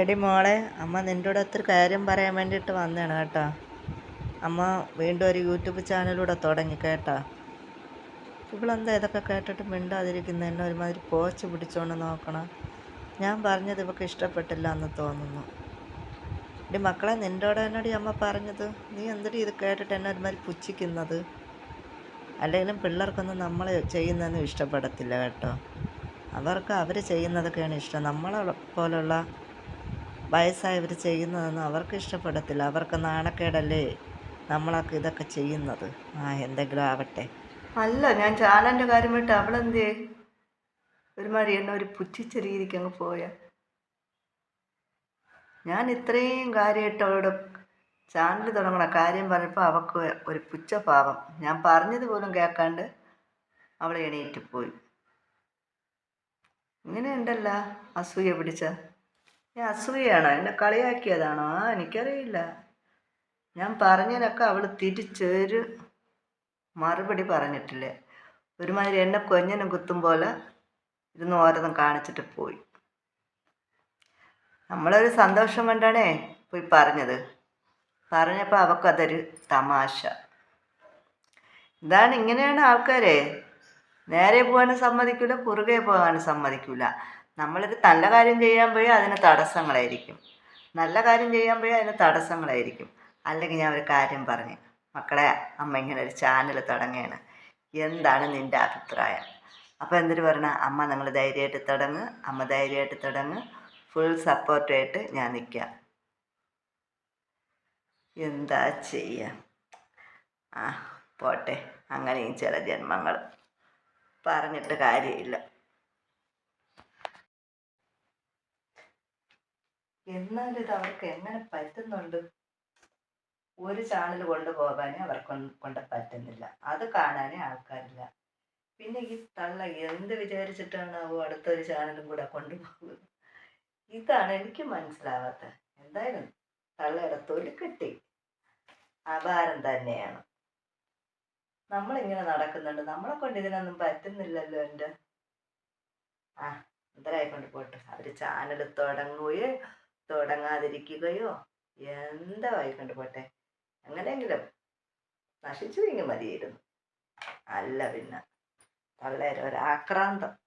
എടി മോളെ അമ്മ നിന്റെ കൂടെ ഒത്തിരി കാര്യം പറയാൻ വേണ്ടിയിട്ട് വന്നതാണ് കേട്ടോ. അമ്മ വീണ്ടും ഒരു യൂട്യൂബ് ചാനലൂടെ തുടങ്ങി കേട്ടോ. ഇവളെന്താ ഇതൊക്കെ കേട്ടിട്ട് മിണ്ടാതിരിക്കുന്ന? എന്നെ ഒരുമാതിരി പോച്ച് പിടിച്ചോണ്ട് നോക്കണം. ഞാൻ പറഞ്ഞത് ഇവൾക്ക് ഇഷ്ടപ്പെട്ടില്ല എന്ന് തോന്നുന്നു. എടി മക്കളെ നിന്റോടെ എന്നോട് അമ്മ പറഞ്ഞത്? നീ എന്തിടി ഇത് കേട്ടിട്ട് എന്നെ ഒരുമാതിരി പുച്ഛിക്കുന്നത്? അല്ലെങ്കിലും പിള്ളേർക്കൊന്നും നമ്മൾ ചെയ്യുന്നതൊന്നും ഇഷ്ടപ്പെടത്തില്ല കേട്ടോ. അവർക്ക് അവർ ചെയ്യുന്നതൊക്കെയാണ് ഇഷ്ടം. നമ്മളെ പോലുള്ള വയസ്സായവർ ചെയ്യുന്നതൊന്നും അവർക്ക് ഇഷ്ടപ്പെടത്തില്ല. അവർക്ക് നാണക്കേടല്ലേ നമ്മളൊക്കെ ഇതൊക്കെ ചെയ്യുന്നത്? ആ എന്തെങ്കിലും ആവട്ടെ. അല്ല ഞാൻ ചാനലിന്റെ കാര്യം വിട്ട് അവളെന്തേ? ഒരുമാതിരി എന്നെ ഒരു പുച്ഛിച്ച രീതിക്ക് അങ്ങ് പോയ. ഞാൻ ഇത്രയും കാര്യമായിട്ട് അവളോട് ചാനൽ തുടങ്ങണ കാര്യം പറഞ്ഞപ്പോൾ അവൾക്ക് ഒരു പുച്ഛഭാവം. ഞാൻ പറഞ്ഞത് പോലും കേൾക്കാണ്ട് അവൾ എണീറ്റ് പോയി. ഇങ്ങനെ ഉണ്ടല്ല അസൂയ പിടിച്ച ഞാൻ അസൂയാണോ എന്നെ കളിയാക്കിയതാണോ? ആ എനിക്കറിയില്ല. ഞാൻ പറഞ്ഞതിനൊക്കെ അവൾ തിരിച്ചൊരു മറുപടി പറഞ്ഞിട്ടില്ല. ഒരുമാതിരി എന്നെ കൊഞ്ഞനും കുത്തും പോലെ ഇരുന്ന് ഓരോന്നും കാണിച്ചിട്ട് പോയി. നമ്മളൊരു സന്തോഷം കൊണ്ടാണേ പോയി പറഞ്ഞത്. പറഞ്ഞപ്പോൾ അവക്കതൊരു തമാശ. ഇതാണ് ഇങ്ങനെയാണ് ആൾക്കാരെ. നേരെ പോകാനും സമ്മതിക്കില്ല കുറുകെ പോകാനും സമ്മതിക്കില്ല നമ്മളൊരു നല്ല കാര്യം ചെയ്യാൻ പോയി അതിന് തടസ്സങ്ങളായിരിക്കും. നല്ല കാര്യം ചെയ്യാൻ പോയി അതിന് തടസ്സങ്ങളായിരിക്കും. അല്ലെങ്കിൽ ഞാൻ ഒരു കാര്യം പറഞ്ഞു മക്കളെ അമ്മ ഇങ്ങനെ ഒരു ചാനൽ തുടങ്ങുകയാണ് എന്താണ് നിന്റെ അഭിപ്രായം? അപ്പോൾ എന്തിട്ട് പറഞ്ഞാൽ അമ്മ നിങ്ങൾ ധൈര്യമായിട്ട് തുടങ്ങ്. അമ്മ ധൈര്യമായിട്ട് തുടങ്ങ്. ഫുൾ സപ്പോർട്ടായിട്ട് ഞാൻ നിൽക്കാം എന്താ ചെയ്യുക ആ പോട്ടെ. അങ്ങനെയും ചില ജന്മങ്ങൾ. പറഞ്ഞിട്ട് കാര്യമില്ല. എന്നാലും ഇത് അവർക്ക് എങ്ങനെ പറ്റുന്നുണ്ട്? ഒരു ചാനൽ കൊണ്ടുപോകാനേ അവർക്ക് കൊണ്ട് പറ്റുന്നില്ല. അത് കാണാനേ ആൾക്കാരില്ല. പിന്നെ ഈ തള്ള എന്ത് വിചാരിച്ചിട്ടാണ് അവ അടുത്തൊരു ചാനലും കൂടെ കൊണ്ടുപോകുന്നത്? ഇതാണ് എനിക്ക് മനസ്സിലാവാത്തത് എന്തായാലും തള്ളയുടെ തൊലി കിട്ടി. അപാരം തന്നെയാണ്. നമ്മളിങ്ങനെ നടക്കുന്നുണ്ട്. നമ്മളെ കൊണ്ട് ഇതിനൊന്നും പറ്റുന്നില്ലല്ലോ എന്റെ. ആ എന്തരായിക്കൊണ്ട് പോട്ടെ. അവർ ചാനൽ തുടങ്ങുകയോ തുടങ്ങാതിരിക്കുകയോ? എന്താ വായിക്കൊണ്ട് പോട്ടെ? അങ്ങനെയെങ്കിലും നശിച്ചു വീങ്ങി മതിയായിരുന്നു. അല്ല പിന്നെ തള്ളേരെ ഒരാക്രാന്തം.